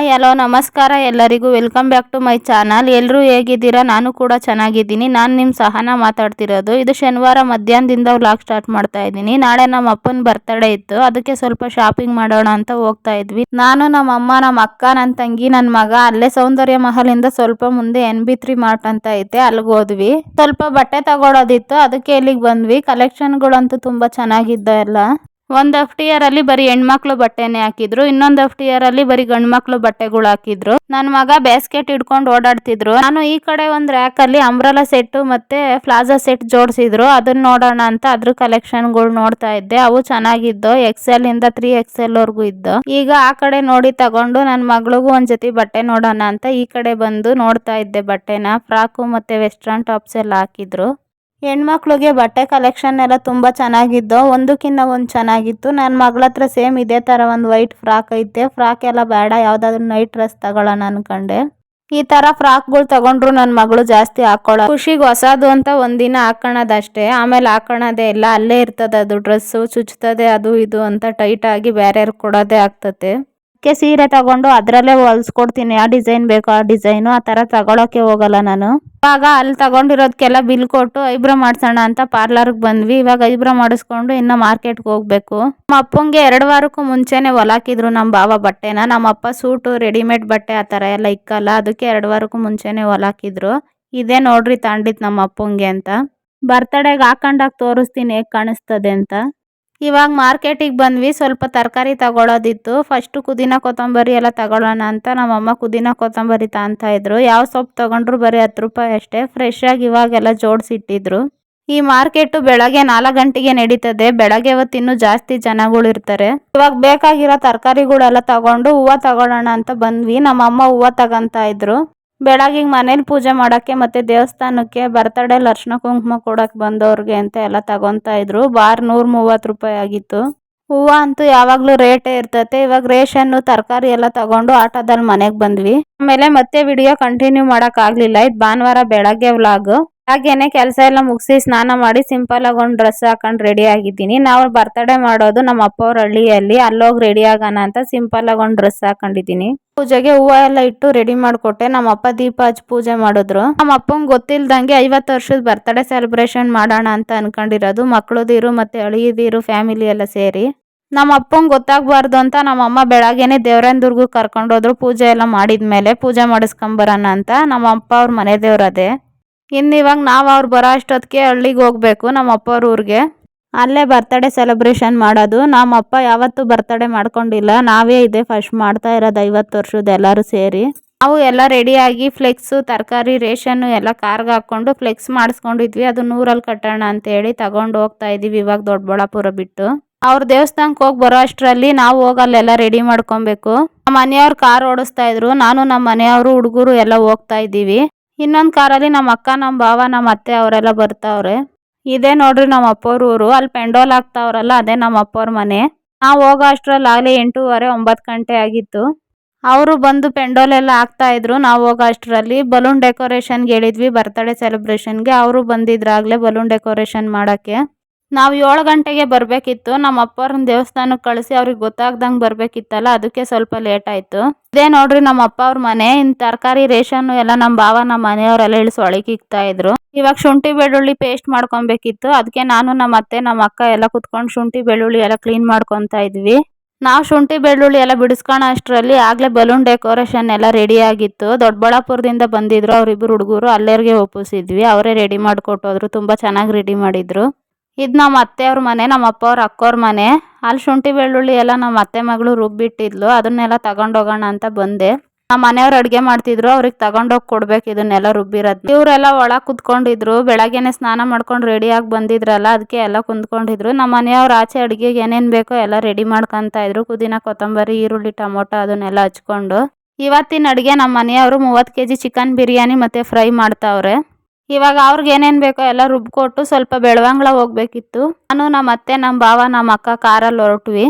Hi, hello, ನಮಸ್ಕಾರ. ಎಲ್ಲರಿಗೂ welcome back to my channel. ಎಲ್ಲರೂ ಹೇಗಿದ್ದೀರಾ? ನಾನು ಕೂಡ ಚೆನ್ನಾಗಿದ್ದೀನಿ. ನಾನು ನಿಮ್ಮ ಸಹನ ಮಾತಾಡ್ತಿರೋದು. ಇದು ಶನಿವಾರ ಮಧ್ಯಾಹ್ನದಿಂದ ವ್ಲಾಗ್ ಸ್ಟಾರ್ಟ್ ಮಾಡ್ತಾ ಇದ್ದೀನಿ. ನಾಳೆ ನಮ್ಮ ಅಪ್ಪನ ಬರ್ತಡೇ ಇತ್ತು. ಅದಕ್ಕೆ ಸ್ವಲ್ಪ ಶಾಪಿಂಗ್ ಮಾಡೋಣ ಅಂತ ಹೋಗ್ತಾ ಇದ್ವಿ. ನಾನು ನಮ್ಮ ಅಮ್ಮ ನಮ್ಮ ಅಕ್ಕ ನನ್ನ ತಂಗಿ ನನ್ನ ಮಗ ಅಲ್ಲೇ ಸೌಂದರ್ಯ ಮಹಲಿಂದ ಸ್ವಲ್ಪ ಮುಂದೆ ಎನ್ ಬಿ ತ್ರೀ ಮಾರ್ಟ್ ಅಂತ ಐತೆ. ಅಲ್ಲಿಗೆ ಹೋದ್ವಿ. ಸ್ವಲ್ಪ ಬಟ್ಟೆ ತಗೊಳೋದಿತ್ತು. ಅದಕ್ಕೆ ಇಲ್ಲಿಗೆ ಬಂದ್ವಿ. ಕಲೆಕ್ಷನ್ಗಳಂತೂ ತುಂಬಾ ಚೆನ್ನಾಗಿದ್ದ ಎಲ್ಲ ಒಂದ್ ಇಯರ್ ಅಲ್ಲಿ ಬರೀ ಹೆಣ್ಮಕ್ಳು ಬಟ್ಟೆನೆ ಹಾಕಿದ್ರು, ಇನ್ನೊಂದ್ ಇಯರ್ ಅಲ್ಲಿ ಬರೀ ಗಂಡ್ಮಕ್ಳು ಬಟ್ಟೆಗಳು ಹಾಕಿದ್ರು. ನನ್ ಮಗ ಬ್ಯಾಸ್ಕೆಟ್ ಹಿಡ್ಕೊಂಡು ಓಡಾಡ್ತಿದ್ರು. ನಾನು ಈ ಕಡೆ ಒಂದ್ ರ್ಯಾಕ್ ಅಲ್ಲಿ ಅಂಬ್ರಲಾ ಸೆಟ್ ಮತ್ತೆ ಪ್ಲಾಜಾ ಸೆಟ್ ಜೋಡಿಸಿದ್ರು. ಅದನ್ನ ನೋಡೋಣ ಅಂತ ಅದ್ರ ಕಲೆಕ್ಷನ್ಗಳು ನೋಡ್ತಾ ಇದ್ದೆ. ಅವು ಚೆನ್ನಾಗಿದ್ದು ಎಕ್ಸೆಲ್ ಇಂದ ತ್ರೀ ಎಕ್ಸೆಲ್ ವರ್ಗು ಇದ್ದು ಈಗ ಆ ಕಡೆ ನೋಡಿ ತಗೊಂಡು ನನ್ ಮಗಳಿಗೂ ಒಂದ್ ಜೊತೆ ಬಟ್ಟೆ ನೋಡೋಣ ಅಂತ ಈ ಕಡೆ ಬಂದು ನೋಡ್ತಾ ಇದ್ದೆ ಬಟ್ಟೆನ. ಫ್ರಾಕು ಮತ್ತೆ ವೆಸ್ಟರ್ನ್ ಟಾಪ್ಸ್ ಎಲ್ಲ ಹಾಕಿದ್ರು. ಹೆಣ್ಮಕ್ಳಿಗೆ ಬಟ್ಟೆ ಕಲೆಕ್ಷನ್ ಎಲ್ಲ ತುಂಬ ಚೆನ್ನಾಗಿದ್ದು, ಒಂದಕ್ಕಿಂತ ಒಂದು ಚೆನ್ನಾಗಿತ್ತು. ನನ್ನ ಮಗಳ ಹತ್ರ ಸೇಮ್ ಇದೇ ಥರ ಒಂದು ವೈಟ್ ಫ್ರಾಕ್ ಐತೆ. ಫ್ರಾಕ್ ಎಲ್ಲ ಬೇಡ, ಯಾವುದಾದ್ರೂ ನೈಟ್ ಡ್ರೆಸ್ ತಗೊಳ್ಳೋಣ ಅನ್ಕೊಂಡೆ. ಈ ಥರ ಫ್ರಾಕ್ಗಳು ತಗೊಂಡ್ರು ನನ್ನ ಮಗಳು ಜಾಸ್ತಿ ಹಾಕೊಳ್ಳೋ ಖುಷಿಗೆ ಹೊಸದು ಅಂತ ಒಂದಿನ ಹಾಕೊಳ್ಳೋದಷ್ಟೇ ಆಮೇಲೆ ಹಾಕೊಳ್ಳೋದೇ ಇಲ್ಲ, ಅಲ್ಲೇ ಇರ್ತದೆ ಅದು ಡ್ರೆಸ್ಸು ಚುಚ್ತದೆ ಅದು ಇದು ಅಂತ ಟೈಟಾಗಿ ಬೇರೆಯವ್ರಿಗೆ ಬೇರೆ ಕೊಡೋದೇ ಆಗ್ತತೆ. ಅದಕ್ಕೆ ಸೀರೆ ತಗೊಂಡು ಅದರಲ್ಲೇ ಹೊಲ್ಸ್ಕೊಡ್ತೀನಿ. ಆ ಡಿಸೈನ್ ಬೇಕೋ, ಆ ಡಿಸೈನು. ಆ ಥರ ತಗೊಳಕ್ಕೆ ಹೋಗಲ್ಲ ನಾನು. ಇವಾಗ ಅಲ್ಲಿ ತಗೊಂಡಿರೋದಕ್ಕೆಲ್ಲ ಬಿಲ್ ಕೊಟ್ಟು ಐಬ್ರೋ ಮಾಡ್ಸೋಣ ಅಂತ ಪಾರ್ಲರ್ಗೆ ಬಂದ್ವಿ. ಇವಾಗ ಐಬ್ರೋ ಮಾಡಿಸ್ಕೊಂಡು ಇನ್ನು ಮಾರ್ಕೆಟ್ಗೆ ಹೋಗ್ಬೇಕು. ನಮ್ಮ ಅಪ್ಪಂಗೆ ಎರಡು ವಾರಕ್ಕೂ ಮುಂಚೆನೆ ಹೊಲಾಕಿದ್ರು ನಮ್ಮ ಬಾವ ಬಟ್ಟೆನ. ನಮ್ಮ ಅಪ್ಪ ಸೂಟು, ರೆಡಿಮೇಡ್ ಬಟ್ಟೆ ಆ ಥರ ಎಲ್ಲ ಇಕ್ಕಲ್ಲ. ಅದಕ್ಕೆ ಎರಡು ವಾರಕ್ಕೂ ಮುಂಚೆನೆ ಹೊಲಾಕಿದ್ರು ಇದೇ ನೋಡ್ರಿ ತಾಂಡಿತ್ ನಮ್ಮ ಅಪ್ಪಂಗೆ ಅಂತ. ಬರ್ತಡೆಗೆ ಹಾಕೊಂಡಾಗ ತೋರಿಸ್ತೀನಿ ಹೇಗೆ ಕಾಣಿಸ್ತದೆ ಅಂತ. ಇವಾಗ ಮಾರ್ಕೆಟಿಗೆ ಬಂದ್ವಿ, ಸ್ವಲ್ಪ ತರಕಾರಿ ತಗೊಳ್ಳೋದಿತ್ತು ಫಸ್ಟ್ ಕುದಿನ ಕೊತ್ತಂಬರಿ ಎಲ್ಲ ತಗೊಳ್ಳೋಣ ಅಂತ ನಮ್ಮಮ್ಮ ಕುದಿನ ಕೊತ್ತಂಬರಿ ತಾಂತ ಇದ್ರು. ಯಾವ ಸೊಪ್ಪು ತಗೊಂಡ್ರು ಬರೀ ಹತ್ತು ರೂಪಾಯಿ ಅಷ್ಟೇ. ಫ್ರೆಶ್ ಆಗಿ ಇವಾಗೆಲ್ಲ ಜೋಡಿಸಿಟ್ಟಿದ್ರು ಈ ಮಾರ್ಕೆಟ್ ಬೆಳಗ್ಗೆ ನಾಲ್ಕು ಗಂಟೆಗೆ ನಡೀತದೆ. ಬೆಳಗ್ಗೆ ಹೊತ್ತು ಜಾಸ್ತಿ ಜನಗಳು ಇರ್ತಾರೆ. ಇವಾಗ ಬೇಕಾಗಿರೋ ತರಕಾರಿಗಳೆಲ್ಲ ತಗೊಂಡು ಹೂವು ತಗೊಳ್ಳೋಣ ಅಂತ ಬಂದ್ವಿ. ನಮ್ಮಮ್ಮ ಹೂವು ತಗೊಂತ ಇದ್ರು. ಬೆಳಗ್ಗೆ ಮನೇಲಿ ಪೂಜೆ ಮಾಡೋಕ್ಕೆ ಮತ್ತೆ ದೇವಸ್ಥಾನಕ್ಕೆ ಬರ್ತಡೇಲಿ ಅರ್ಶಿನ ಕುಂಕುಮ ಕೊಡಕ್ಕೆ ಬಂದವ್ರಿಗೆ ಅಂತ ಎಲ್ಲ ತಗೊತಾ ಇದ್ರು. ಬಾರ್ ನೂರ ಮೂವತ್ತು ರೂಪಾಯಿ ಆಗಿತ್ತು. ಹೂವು ಅಂತೂ ಯಾವಾಗಲೂ ರೇಟೇ ಇರ್ತೈತೆ. ಇವಾಗ ರೇಷನ್ನು, ತರಕಾರಿ ಎಲ್ಲ ತಗೊಂಡು ಆಟೋದಲ್ಲಿ ಮನೆಗೆ ಬಂದ್ವಿ. ಆಮೇಲೆ ಮತ್ತೆ ವಿಡಿಯೋ ಕಂಟಿನ್ಯೂ ಮಾಡೋಕ್ಕಾಗಲಿಲ್ಲ ಇದು ಭಾನುವಾರ ಬೆಳಗ್ಗೆ ವ್ಲಾಗ್ ಹಾಗೇನೆ ಕೆಲಸ ಎಲ್ಲ ಮುಗಿಸಿ ಸ್ನಾನ ಮಾಡಿ ಸಿಂಪಲ್ ಆಗಿ ಒಂದು ಡ್ರೆಸ್ ಹಾಕೊಂಡು ರೆಡಿ ಆಗಿದ್ದೀನಿ. ನಾವು ಬರ್ತಡೇ ಮಾಡೋದು ನಮ್ಮ ಅಪ್ಪ ಅವ್ರ ಹಳ್ಳಿಯಲ್ಲಿ. ಅಲ್ಲೋಗಿ ರೆಡಿ ಆಗೋಣ ಅಂತ ಸಿಂಪಲ್ ಆಗಿ ಒಂದು ಡ್ರೆಸ್ ಹಾಕೊಂಡಿದ್ದೀನಿ. ಪೂಜೆಗೆ ಹೂವು ಎಲ್ಲ ಇಟ್ಟು ರೆಡಿ ಮಾಡಿಕೊಟ್ಟೆ. ನಮ್ಮ ಅಪ್ಪ ದೀಪ ಹಚ್ಚಿ ಪೂಜೆ ಮಾಡಿದ್ರು. ನಮ್ಮ ಅಪ್ಪಂಗೆ ಗೊತ್ತಿಲ್ದಂಗೆ ಐವತ್ತು ವರ್ಷದ ಬರ್ತಡೇ ಸೆಲೆಬ್ರೇಷನ್ ಮಾಡೋಣ ಅಂತ ಅನ್ಕೊಂಡಿರೋದು. ಮಕ್ಳದಿರು ಮತ್ತೆ ಅಳಿಯದಿರು ಫ್ಯಾಮಿಲಿ ಎಲ್ಲ ಸೇರಿ. ನಮ್ಮ ಅಪ್ಪಂಗೆ ಗೊತ್ತಾಗಬಾರ್ದು ಅಂತ ನಮ್ಮ ಅಮ್ಮ ಬೆಳಗ್ಗೆನೆ ದುರ್ಗಕ್ಕೆ ಕರ್ಕೊಂಡೋದ್ರು ಪೂಜೆ ಎಲ್ಲ ಮಾಡಿದ್ಮೇಲೆ ಪೂಜೆ ಮಾಡಿಸ್ಕೊಂಬರೋಣ ಅಂತ. ನಮ್ಮ ಅಪ್ಪ ಅವ್ರ ಮನೆ ದೇವ್ರದೇ ಇನ್ನು ಇವಾಗ ನಾವು ಅವ್ರು ಬರೋ ಅಷ್ಟೊತ್ತಿಗೆ ಹಳ್ಳಿಗೆ ಹೋಗಬೇಕು ನಮ್ಮ ಅಪ್ಪವ್ರ ಊರಿಗೆ. ಅಲ್ಲೇ ಬರ್ತಡೇ ಸೆಲೆಬ್ರೇಷನ್ ಮಾಡೋದು. ನಮ್ಮ ಅಪ್ಪ ಯಾವತ್ತೂ ಬರ್ತಡೇ ಮಾಡ್ಕೊಂಡಿಲ್ಲ. ನಾವೇ ಇದೆ ಫಸ್ಟ್ ಮಾಡ್ತಾ ಇರೋದು ಐವತ್ತು ವರ್ಷದ ಎಲ್ಲರೂ ಸೇರಿ. ನಾವು ಎಲ್ಲ ರೆಡಿಯಾಗಿ ಫ್ಲೆಕ್ಸು ತರಕಾರಿ ರೇಷನ್ನು ಎಲ್ಲ ಕಾರ್ಗೆ ಹಾಕ್ಕೊಂಡು ಫ್ಲೆಕ್ಸ್ ಮಾಡಿಸ್ಕೊಂಡಿದ್ವಿ. ಅದು ನೂರಲ್ಲಿ ಕಟ್ಟೋಣ ಅಂತ ಹೇಳಿ ತಗೊಂಡು ಹೋಗ್ತಾ ಇದ್ದೀವಿ ಇವಾಗ ದೊಡ್ಡಬಳ್ಳಾಪುರ ಬಿಟ್ಟು. ಅವ್ರ ದೇವಸ್ಥಾನಕ್ಕೆ ಹೋಗಿ ಬರೋ ಅಷ್ಟರಲ್ಲಿ ನಾವು ಹೋಗಿ ಅಲ್ಲೆಲ್ಲ ರೆಡಿ ಮಾಡ್ಕೊಬೇಕು. ನಮ್ಮ ಮನೆಯವ್ರು ಕಾರ್ ಓಡಿಸ್ತಾ ಇದ್ರು. ನಾನು ನಮ್ಮ ಮನೆಯವರು, ಹುಡುಗರು ಎಲ್ಲ ಹೋಗ್ತಾ ಇದ್ದೀವಿ ಇನ್ನೊಂದು ಕಾರಲ್ಲಿ ನಮ್ಮ ಅಕ್ಕ ನಮ್ಮ ಭಾವ ನಮ್ಮ ಅತ್ತೆ ಅವರೆಲ್ಲ ಬರ್ತಾವ್ರೆ. ಇದೇ ನೋಡ್ರಿ ನಮ್ಮ ಅಪ್ಪವ್ರ ಊರು. ಅಲ್ಲಿ ಪೆಂಡೋಲ್ ಹಾಕ್ತಾವ್ರಲ್ಲ, ಅದೇ ನಮ್ಮ ಅಪ್ಪವ್ರ ಮನೆ. ನಾವು ಹೋಗೋ ಅಷ್ಟರಲ್ಲಿ ಆಗಲಿ ಎಂಟೂವರೆ, ಒಂಬತ್ತು ಗಂಟೆ ಆಗಿತ್ತು. ಅವರು ಬಂದು ಪೆಂಡೋಲ್ ಎಲ್ಲ ಹಾಕ್ತಾ ಇದ್ರು. ನಾವು ಹೋಗೋ ಅಷ್ಟರಲ್ಲಿ ಬಲೂನ್ ಡೆಕೋರೇಷನ್ಗೆ ಹೇಳಿದ್ವಿ, ಬರ್ತಡೇ ಸೆಲೆಬ್ರೇಷನ್ಗೆ. ಅವರು ಬಂದಿದ್ರಾಗಲೇ ಬಲೂನ್ ಡೆಕೋರೇಷನ್ ಮಾಡೋಕ್ಕೆ. ನಾವು ಏಳು ಗಂಟೆಗೆ ಬರಬೇಕಿತ್ತು. ನಮ್ಮ ಅಪ್ಪವ್ರನ್ನ ದೇವಸ್ಥಾನಕ್ಕೆ ಕಳಿಸಿ ಅವ್ರಿಗೆ ಗೊತ್ತಾಗ್ದಂಗೆ ಬರಬೇಕಿತ್ತಲ್ಲ, ಅದಕ್ಕೆ ಸ್ವಲ್ಪ ಲೇಟ್ ಆಯಿತು. ಇದೇ ನೋಡ್ರಿ ನಮ್ಮ ಅಪ್ಪ ಅವ್ರ ಮನೆ ಇನ್ನು ತರಕಾರಿ, ರೇಷನ್ ಎಲ್ಲ ನಮ್ಮ ಭಾವ, ನಮ್ಮ ಮನೆಯವರೆಲ್ಲ ಇಳಿಸಿ ಒಳಗೆ ಇಕ್ತಾ ಇದ್ರು. ಇವಾಗ ಶುಂಠಿ, ಬೆಳ್ಳುಳ್ಳಿ ಪೇಸ್ಟ್ ಮಾಡ್ಕೊಬೇಕಿತ್ತು. ಅದಕ್ಕೆ ನಾನು, ನಮ್ಮ ಅತ್ತೆ, ನಮ್ಮ ಅಕ್ಕ ಎಲ್ಲ ಕುತ್ಕೊಂಡು ಶುಂಠಿ, ಬೆಳ್ಳುಳ್ಳಿ ಎಲ್ಲ ಕ್ಲೀನ್ ಮಾಡ್ಕೊತಾ ಇದ್ವಿ. ನಾವು ಶುಂಠಿ, ಬೆಳ್ಳುಳ್ಳಿ ಎಲ್ಲ ಬಿಡಿಸ್ಕೊಳೋ ಅಷ್ಟರಲ್ಲಿ ಆಗಲೇ ಬಲೂನ್ ಡೆಕೋರೇಷನ್ ಎಲ್ಲ ರೆಡಿ ಆಗಿತ್ತು. ದೊಡ್ಡಬಳ್ಳಾಪುರದಿಂದ ಬಂದಿದ್ರು ಅವರಿಬ್ಬರು ಹುಡುಗರು, ಅಲ್ಲೇರಿಗೆ ಒಪ್ಪಿಸಿದ್ವಿ. ಅವರೇ ರೆಡಿ ಮಾಡಿಕೊಟ್ಟೋದ್ರು ತುಂಬ ಚೆನ್ನಾಗಿ ರೆಡಿ ಮಾಡಿದ್ರು. ಇದು ನಮ್ಮ ಅತ್ತೆಯವ್ರ ಮನೆ ನಮ್ಮ ಅಪ್ಪ ಅವ್ರ ಅಕ್ಕೋರ ಮನೆ. ಅಲ್ಲಿ ಶುಂಠಿ ಬೆಳ್ಳುಳ್ಳಿ ಎಲ್ಲ ನಮ್ಮ ಅತ್ತೆ ಮಗಳು ರುಬ್ಬಿಟ್ಟಿದ್ಲು. ಅದನ್ನೆಲ್ಲ ತಗೊಂಡೋಗೋಣ ಅಂತ ಬಂದೆ. ನಮ್ಮ ಮನೆಯವ್ರು ಅಡುಗೆ ಮಾಡ್ತಿದ್ರು, ಅವ್ರಿಗೆ ತಗೊಂಡೋಗಿ ಕೊಡ್ಬೇಕು ಇದನ್ನೆಲ್ಲ ರುಬ್ಬಿರೋದು. ಇವರೆಲ್ಲ ಒಳಗೆ ಕುತ್ಕೊಂಡಿದ್ರು. ಬೆಳಗ್ಗೆನೆ ಸ್ನಾನ ಮಾಡ್ಕೊಂಡು ರೆಡಿಯಾಗಿ ಬಂದಿದ್ರಲ್ಲ ಅದಕ್ಕೆ ಎಲ್ಲ ಕುಂದ್ಕೊಂಡಿದ್ರು ನಮ್ಮ ಮನೆಯವ್ರು ಆಚೆ ಅಡುಗೆಗೆ ಏನೇನು ಬೇಕೋ ಎಲ್ಲ ರೆಡಿ ಮಾಡ್ಕೊತಾ ಇದ್ರು. ಕುದಿನ ಕೊತ್ತಂಬರಿ, ಈರುಳ್ಳಿ, ಟೊಮೊಟೊ ಅದನ್ನೆಲ್ಲ ಹಚ್ಕೊಂಡು. ಇವತ್ತಿನ ಅಡುಗೆ ನಮ್ಮ ಮನೆಯವರು ಮೂವತ್ತು ಕೆ ಜಿ ಚಿಕನ್ ಬಿರಿಯಾನಿ ಮತ್ತು ಫ್ರೈ ಮಾಡ್ತಾವ್ರೆ. ಇವಾಗ ಅವ್ರಿಗೆ ಏನೇನು ಬೇಕೋ ಎಲ್ಲ ರುಬ್ಕೊಟ್ಟು ಸ್ವಲ್ಪ ಬೆಳವಂಗ್ಳ ಹೋಗ್ಬೇಕಿತ್ತು. ನಾನು ನಮ್ಮ ಅತ್ತೆ ನಮ್ಮ ಭಾವ ನಮ್ಮ ಅಕ್ಕ ಕಾರಲ್ಲಿ ಹೊರಟ್ವಿ.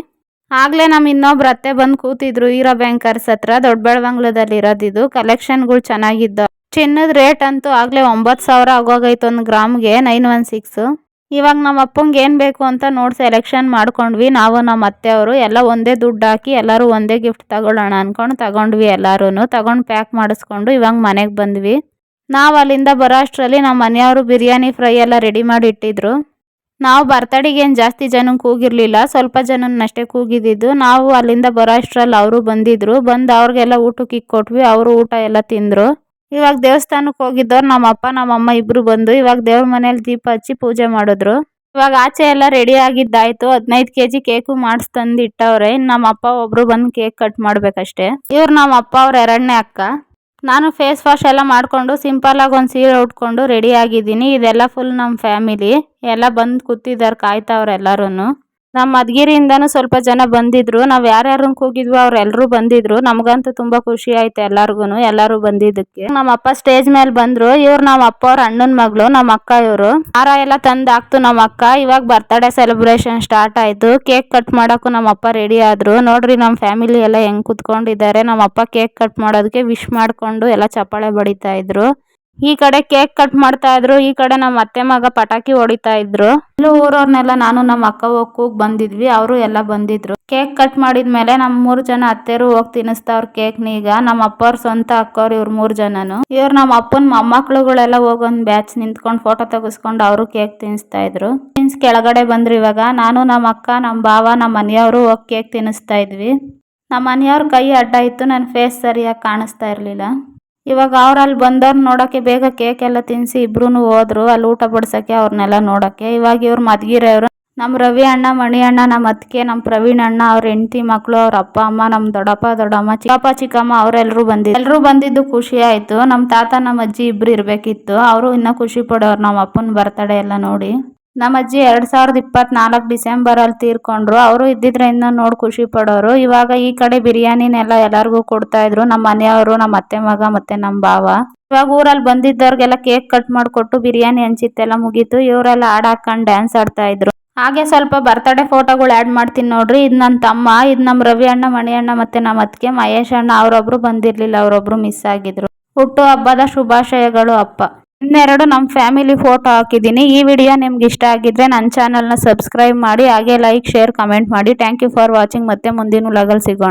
ಆಗಲೇ ನಮ್ಮ ಇನ್ನೊಬ್ರು ಅತ್ತೆ ಬಂದು ಕೂತಿದ್ರು ಹೀರೋ ಬ್ಯಾಂಕರ್ಸ್ ಹತ್ರ. ದೊಡ್ಡ ಬೆಳವಂಗ್ಲದಲ್ಲಿ ಇರೋದಿದು. ಕಲೆಕ್ಷನ್ಗಳು ಚೆನ್ನಾಗಿದ್ದು ಚಿನ್ನದ ರೇಟ್ ಅಂತೂ ಆಗಲೇ ಒಂಬತ್ತು ಸಾವಿರ ಆಗೋಗೈತೆ ಒಂದು ಗ್ರಾಮ್ಗೆ, ನೈನ್ ಒನ್ ಸಿಕ್ಸು. ಇವಾಗ ನಮ್ಮ ಅಪ್ಪಂಗೆ ಏನು ಬೇಕು ಅಂತ ನೋಡಿ ಸೆಲೆಕ್ಷನ್ ಮಾಡ್ಕೊಂಡ್ವಿ. ನಾವು ನಮ್ಮ ಅತ್ತೆಯವರು ಎಲ್ಲ ಒಂದೇ ದುಡ್ಡು ಹಾಕಿ ಎಲ್ಲರೂ ಒಂದೇ ಗಿಫ್ಟ್ ತಗೊಳ್ಳೋಣ ಅಂದ್ಕೊಂಡು ತಗೊಂಡ್ವಿ ಎಲ್ಲರೂ ತಗೊಂಡು ಪ್ಯಾಕ್ ಮಾಡಿಸ್ಕೊಂಡು ಇವಾಗ ಮನೆಗೆ ಬಂದ್ವಿ. ನಾವು ಅಲ್ಲಿಂದ ಬರೋ ಅಷ್ಟರಲ್ಲಿ ನಮ್ಮ ಮನೆಯವರು ಬಿರಿಯಾನಿ ಫ್ರೈ ಎಲ್ಲ ರೆಡಿ ಮಾಡಿ ಇಟ್ಟಿದ್ರು. ನಾವು ಬರ್ತಡೆಗೆ ಏನು ಜಾಸ್ತಿ ಜನಕ್ಕೆ ಕೂಗಿರಲಿಲ್ಲ, ಸ್ವಲ್ಪ ಜನನಷ್ಟೇ ಕೂಗಿದ್ದಿದ್ದು ನಾವು ಅಲ್ಲಿಂದ ಬರೋ ಅಷ್ಟರಲ್ಲಿ ಅವರು ಬಂದಿದ್ರು. ಬಂದು ಅವ್ರಿಗೆಲ್ಲ ಊಟಕ್ಕೆ ಇಕ್ಕೊಟ್ವಿ ಅವರು ಊಟ ಎಲ್ಲ ತಿಂದರು. ಇವಾಗ ದೇವಸ್ಥಾನಕ್ಕೆ ಹೋಗಿದ್ದವ್ರು ನಮ್ಮ ಅಪ್ಪ ನಮ್ಮ ಅಮ್ಮ ಇಬ್ರು ಬಂದು ಇವಾಗ ದೇವ್ರ ಮನೇಲಿ ದೀಪ ಹಚ್ಚಿ ಪೂಜೆ ಮಾಡಿದ್ರು. ಇವಾಗ ಆಚೆ ಎಲ್ಲ ರೆಡಿ ಆಗಿದ್ದಾಯ್ತು. ಹದಿನೈದು ಕೆ ಜಿ ಕೇಕು ಮಾಡಿಸ್ತಂದು ಇಟ್ಟವ್ರೆ. ಇನ್ನು ನಮ್ಮ ಅಪ್ಪ ಒಬ್ರು ಬಂದು ಕೇಕ್ ಕಟ್ ಮಾಡ್ಬೇಕಷ್ಟೇ. ಇವ್ರು ನಮ್ಮ ಅಪ್ಪ ಅವ್ರ ಎರಡನೇ ಅಕ್ಕ. ನಾನು ಫೇಸ್ ವಾಶ್ ಎಲ್ಲ ಮಾಡಿಕೊಂಡು ಸಿಂಪಲಾಗಿ ಒಂದು ಸೀರೆ ಉಟ್ಕೊಂಡು ರೆಡಿ ಆಗಿದ್ದೀನಿ. ಇದೆಲ್ಲ ಫುಲ್ ನಮ್ಮ ಫ್ಯಾಮಿಲಿ ಎಲ್ಲ ಬಂದು ಕೂತಿದ್ದಾರೆ ಕಾಯ್ತಾವ್ರೆ ಎಲ್ಲರೂ ನಮ್ಮ ಮದ್ಗಿರಿಯಿಂದನೂ ಸ್ವಲ್ಪ ಜನ ಬಂದಿದ್ರು. ನಾವು ಯಾರ್ಯಾರನ್ನ ಕೂಗಿದ್ವಿ ಅವ್ರೆಲ್ಲರೂ ಬಂದಿದ್ರು. ನಮಗಂತೂ ತುಂಬ ಖುಷಿ ಆಯ್ತು ಎಲ್ಲಾರ್ಗು ಎಲ್ಲರೂ ಬಂದಿದ್ದಕ್ಕೆ. ನಮ್ಮ ಅಪ್ಪ ಸ್ಟೇಜ್ ಮೇಲೆ ಬಂದ್ರು. ಇವ್ರು ನಮ್ಮ ಅಪ್ಪ ಅವ್ರ ಅಣ್ಣನ ಮಗಳು, ನಮ್ಮ ಅಕ್ಕ ಇವರು. ಹಾರ ಎಲ್ಲ ತಂದು ಹಾಕ್ತು ನಮ್ಮ ಅಕ್ಕ. ಇವಾಗ ಬರ್ತ್ಡೇ ಸೆಲೆಬ್ರೇಷನ್ ಸ್ಟಾರ್ಟ್ ಆಯ್ತು. ಕೇಕ್ ಕಟ್ ಮಾಡಕ್ಕೂ ನಮ್ಮ ಅಪ್ಪ ರೆಡಿ ಆದ್ರು. ನೋಡ್ರಿ ನಮ್ಮ ಫ್ಯಾಮಿಲಿ ಎಲ್ಲ ಹೆಂಗ್ ಕುತ್ಕೊಂಡಿದ್ದಾರೆ. ನಮ್ಮ ಅಪ್ಪ ಕೇಕ್ ಕಟ್ ಮಾಡೋದಕ್ಕೆ ವಿಶ್ ಮಾಡ್ಕೊಂಡು ಎಲ್ಲ ಚಪ್ಪಾಳೆ ಬಡಿತಾ ಇದ್ರು. ಈ ಕಡೆ ಕೇಕ್ ಕಟ್ ಮಾಡ್ತಾ ಇದ್ರು, ಈ ಕಡೆ ನಮ್ಮ ಅತ್ತೆ ಮಗ ಪಟಾಕಿ ಹೊಡಿತಾ ಇದ್ರು. ಇಲ್ಲೂ ಊರವ್ರನ್ನೆಲ್ಲ ನಾನು ನಮ್ಮ ಅಕ್ಕ ಹೋಗ್ ಬಂದಿದ್ವಿ, ಅವರು ಎಲ್ಲ ಬಂದಿದ್ರು. ಕೇಕ್ ಕಟ್ ಮಾಡಿದ್ಮೇಲೆ ನಮ್ಮ ಮೂರು ಜನ ಅತ್ತೆರು ಹೋಗಿ ತಿನ್ನಿಸ್ತಾವ್ರ ಕೇಕ್ ನೀಗ ನಮ್ಮ ಅಪ್ಪವ್ರ ಸ್ವಂತ ಅಕ್ಕವ್ರು ಇವ್ರ ಮೂರು ಜನನು. ಇವ್ರ ನಮ್ಮ ಅಪ್ಪನ ಮೊಮ್ಮಕ್ಳುಗಳೆಲ್ಲ ಹೋಗೊಂದ್ ಬ್ಯಾಚ್ ನಿಂತ್ಕೊಂಡು ಫೋಟೋ ತೆಗೆಸ್ಕೊಂಡು ಅವರು ಕೇಕ್ ತಿನ್ನಿಸ್ತಾ ಇದ್ರು. ತಿನ್ಸ್ ಕೆಳಗಡೆ ಬಂದ್ರು ಇವಾಗ. ನಾನು ನಮ್ಮ ಅಕ್ಕ, ನಮ್ಮ ಭಾವ, ನಮ್ಮ ಮನೆಯವರು ಹೋಗಿ ಕೇಕ್ ತಿನ್ನಿಸ್ತಾ ಇದ್ವಿ. ನಮ್ಮ ಮನೆಯವ್ರ ಕೈ ಅಡ್ಡ ಇತ್ತು ನನ್ನ ಫೇಸ್ ಸರಿಯಾಗಿ ಕಾಣಿಸ್ತಾ ಇರಲಿಲ್ಲ. ಇವಾಗ ಅವ್ರು ಅಲ್ಲಿ ಬಂದವ್ರು ನೋಡೋಕ್ಕೆ ಬೇಗ ಕೇಕ್ ಎಲ್ಲ ತಿನ್ನಿಸಿ ಇಬ್ರು ಹೋದ್ರು, ಅಲ್ಲಿ ಊಟ ಬಡ್ಸೋಕ್ಕೆ ಅವ್ರನ್ನೆಲ್ಲ ನೋಡೋಕ್ಕೆ ಇವಾಗ ಇವ್ರು ಮದ್ಗಿರೋರು ನಮ್ಮ ರವಿ ಅಣ್ಣ, ಮಣಿ ಅಣ್ಣ ನಮ್ಮ ಅತ್ತಿಗೆ ನಮ್ಮ ಪ್ರವೀಣ್ ಅಣ್ಣ, ಅವ್ರ ಹೆಂಡತಿ ಮಕ್ಕಳು ಅವ್ರ ಅಪ್ಪ, ಅಮ್ಮ ನಮ್ಮ ದೊಡ್ಡಪ್ಪ, ದೊಡ್ಡಮ್ಮ, ಚಿಕ್ಕಪ್ಪ, ಚಿಕ್ಕಮ್ಮ ಅವರೆಲ್ಲರೂ ಬಂದಿದ್ದು ಎಲ್ಲರೂ ಬಂದಿದ್ದು ಖುಷಿ ಆಯಿತು. ನಮ್ಮ ತಾತ ನಮ್ಮ ಅಜ್ಜಿ ಇಬ್ರು ಇರಬೇಕಿತ್ತು. ಅವರು ಇನ್ನೂ ಖುಷಿ ಪಡೋರು ನಮ್ಮ ಅಪ್ಪನ ಬರ್ತಡೇ ಎಲ್ಲ ನೋಡಿ. ನಮ್ಮ ಅಜ್ಜಿ ಎರಡ್ ಸಾವಿರದ ಡಿಸೆಂಬರ್ ಅಲ್ಲಿ ತೀರ್ಕೊಂಡ್ರು. ಅವರು ಇದ್ದಿದ್ರೆ ಇನ್ನೂ ನೋಡಿ ಖುಷಿ ಪಡೋರು. ಇವಾಗ ಈ ಕಡೆ ಬಿರಿಯಾನಿನೆಲ್ಲ ಎಲ್ಲರಿಗೂ ಕೊಡ್ತಾ ಇದ್ರು. ನಮ್ಮ ಮನೆಯವರು, ನಮ್ಮ ಅತ್ತೆ ಮಗ ಮತ್ತೆ ನಮ್ಮ ಬಾವ ಇವಾಗ ಊರಲ್ಲಿ ಬಂದಿದ್ದವ್ರಿಗೆಲ್ಲ ಕೇಕ್ ಕಟ್ ಮಾಡಿಕೊಟ್ಟು ಬಿರಿಯಾನಿ ಹಂಚಿತ್ತೆಲ್ಲ ಮುಗೀತು. ಇವರೆಲ್ಲ ಹಾಡ್ ಹಾಕೊಂಡು ಡ್ಯಾನ್ಸ್ ಆಡ್ತಾ ಇದ್ರು. ಹಾಗೆ ಸ್ವಲ್ಪ ಬರ್ತಡೇ ಫೋಟೋಗಳು ಆ್ಯಡ್ ಮಾಡ್ತೀನಿ ನೋಡ್ರಿ. ಇದು ನನ್ನ ತಮ್ಮ, ಇದು ನಮ್ಮ ರವಿ ಅಣ್ಣ, ಮಣಿ ಅಣ್ಣ ಮತ್ತೆ ನಮ್ಮ ಅತ್ತಿಗೆ. ಮಹೇಶ್ ಅಣ್ಣ ಅವರೊಬ್ರು ಬಂದಿರಲಿಲ್ಲ, ಅವರೊಬ್ರು ಮಿಸ್ ಆಗಿದ್ರು. ಹುಟ್ಟು ಹಬ್ಬದ ಶುಭಾಶಯಗಳು ಅಪ್ಪ. ಇನ್ನೆರಡು ನಮ್ಮ ಫ್ಯಾಮಿಲಿ ಫೋಟೋ ಹಾಕಿದ್ದೀನಿ. ಈ ವಿಡಿಯೋ ನಿಮ್ಗೆ ಇಷ್ಟ ಆಗಿದ್ರೆ ನನ್ನ ಚಾನಲ್ನ ಸಬ್ಸ್ಕ್ರೈಬ್ ಮಾಡಿ, ಹಾಗೆ ಲೈಕ್ ಶೇರ್ ಕಮೆಂಟ್ ಮಾಡಿ. ಥ್ಯಾಂಕ್ ಯು ಫಾರ್ ವಾಚಿಂಗ್ ಮತ್ತೆ ಮುಂದಿನ ಉಲಗಲ್ ಸಿಗೋಣ.